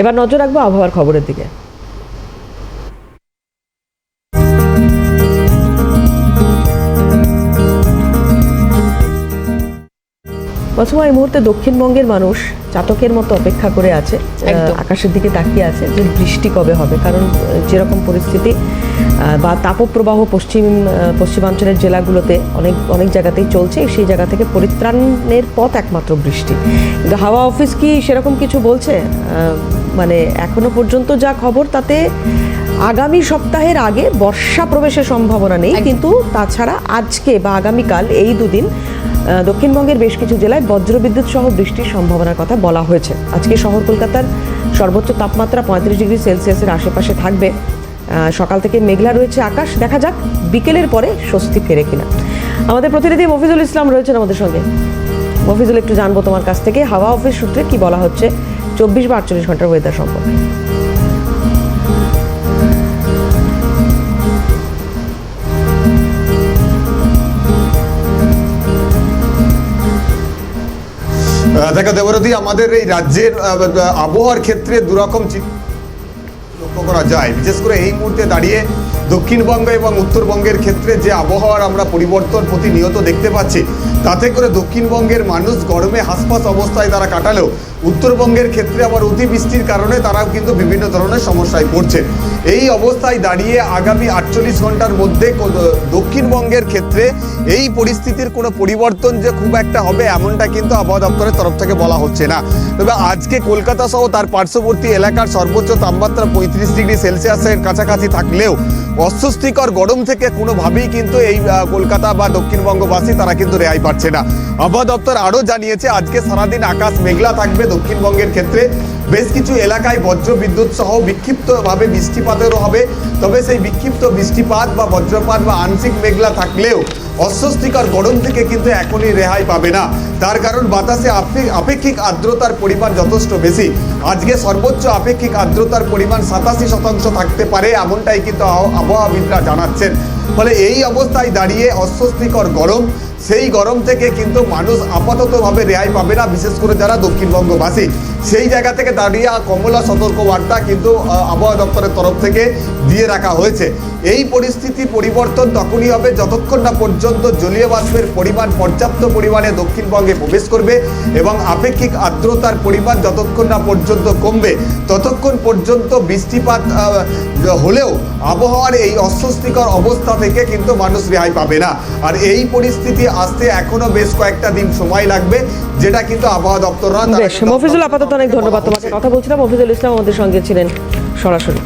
এবার নজর রাখব আবহাওয়ার খবরের দিকে। প্রথমে এই মুহূর্তে দক্ষিণবঙ্গের মানুষ চাতকের মতো অপেক্ষা করে আছে আকাশের দিকে তাকিয়ে আছে যে বৃষ্টি কবে হবে। কারণ যেরকম পরিস্থিতি বা তাপপ্রবাহ পশ্চিম পশ্চিমাঞ্চলের জেলাগুলোতে অনেক অনেক জায়গাতেই চলছে। সেই জায়গা থেকে পরিত্রাণের পথ একমাত্র বৃষ্টি। হাওয়া অফিস কি সেরকম কিছু বলছে? আহ, মানে এখনও পর্যন্ত যা খবর তাতে আগামী সপ্তাহের আগে বর্ষা প্রবেশের সম্ভাবনা নেই কিন্তু তাছাড়া আজকে বা আগামীকাল এই দুদিন দক্ষিণবঙ্গের বেশ কিছু জেলায় বজ্রবিদ্যুৎ সহ বৃষ্টির সম্ভাবনার কথা বলা হয়েছে। আজকে শহর কলকাতার সর্বোচ্চ তাপমাত্রা পঁয়ত্রিশ ডিগ্রি সেলসিয়াসের আশেপাশে থাকবে। সকাল থেকে মেঘলা রয়েছে আকাশ দেখা যাক বিকেলের পরে স্বস্তি ফেরে কিনা। আমাদের প্রতিনিধি মফিজুল ইসলাম রয়েছেন আমাদের সঙ্গে। মফিজুল, একটু জানব তোমার কাছ থেকে। হাওয়া অফিস সূত্রে কি বলা হচ্ছে? চব্বিশ বা আটচল্লিশ ঘণ্টার ওয়েদার সম্পর্কে। দেখো দেবরতী, আমাদের এই রাজ্যের আবহাওয়ার ক্ষেত্রে দুরকম লক্ষ্য করা যায়। বিশেষ করে এই মুহূর্তে দাঁড়িয়ে দক্ষিণবঙ্গ এবং উত্তরবঙ্গের ক্ষেত্রে যে আবহাওয়ার আমরা পরিবর্তন প্রতিনিয়ত দেখতে পাচ্ছি, তাতে করে দক্ষিণবঙ্গের মানুষ গরমে হাসপাস অবস্থায় তারা কাটালেও উত্তরবঙ্গের ক্ষেত্রে আবার অতিবৃষ্টির কারণে তারাও কিন্তু বিভিন্ন ধরনের সমস্যায় পড়ছে। এই অবস্থায় দাঁড়িয়ে আগামী আটচল্লিশ ঘণ্টার মধ্যে দক্ষিণবঙ্গের ক্ষেত্রে এই পরিস্থিতির কোনো পরিবর্তন যে খুব একটা হবে এমনটা কিন্তু আবহাওয়া দপ্তরের তরফ থেকে বলা হচ্ছে না। তবে আজকে কলকাতা সহ তার পার্শ্ববর্তী এলাকার সর্বোচ্চ তাপমাত্রা পঁয়ত্রিশ ডিগ্রি সেলসিয়াসের কাছাকাছি থাকলেও অস্বস্তিকর গরম থেকে কোনোভাবেই কিন্তু এই কলকাতা বা দক্ষিণবঙ্গবাসী তারা কিন্তু রেহাই পাচ্ছে না। আবহাওয়া দপ্তর আরও জানিয়েছে, আজকে সারাদিন আকাশ মেঘলা থাকবে দক্ষিণবঙ্গের ক্ষেত্রে বেশ কিছু এলাকায় বজ্র বিদ্যুৎ সহ বিক্ষিপ্তভাবে বৃষ্টিপাতেরও হবে। তবে সেই বিক্ষিপ্ত বৃষ্টিপাত বা বজ্রপাত বা আংশিক মেঘলা থাকলেও অস্বস্তিকর গরম থেকে কিন্তু এখনই রেহাই পাবে না। তার কারণ বাতাসে আপেক্ষিক আর্দ্রতার পরিমাণ যথেষ্ট বেশি। আজকে সর্বোচ্চ আপেক্ষিক আর্দ্রতার পরিমাণ সাতাশি শতাংশ থাকতে পারে এমনটাই কিন্তু আব- আবহাওয়াবিদরা জানাচ্ছেন। ফলে এই অবস্থায় দাঁড়িয়ে অস্বস্তিকর গরম সেই গরম থেকে কিন্তু মানুষ আপাততভাবে রেহাই পাবে না বিশেষ করে যারা দক্ষিণবঙ্গবাসী। সেই জায়গা থেকে দাঁড়িয়ে কমলা সতর্ক বার্তা কিন্তু আবহাওয়া দপ্তরের তরফ থেকে দিয়ে রাখা হয়েছে। এই পরিস্থিতি পরিবর্তন তখনই হবে যতক্ষণ না পর্যন্ত জলীয় বাষ্পের পরিমাণ পর্যাপ্ত পরিমাণে দক্ষিণবঙ্গে প্রবেশ করবে এবং আপেক্ষিক আর্দ্রতার পরিমাণ যতক্ষণ না পর্যন্ত কমবে ততক্ষণ পর্যন্ত বৃষ্টিপাত হলেও আবহাওয়ার এই অস্বস্তিকর অবস্থা থেকে কিন্তু মানুষ রেহাই পাবে না। আর এই পরিস্থিতি আসতে এখনও বেশ কয়েকটা দিন সময় লাগবে যেটা কিন্তু আবহাওয়া দপ্তর মফিজুল আপাতত অনেক ধন্যবাদ তোমাকে। কথা বলছিলাম মফিজুল ইসলাম আমাদের সঙ্গে ছিলেন সরাসরি।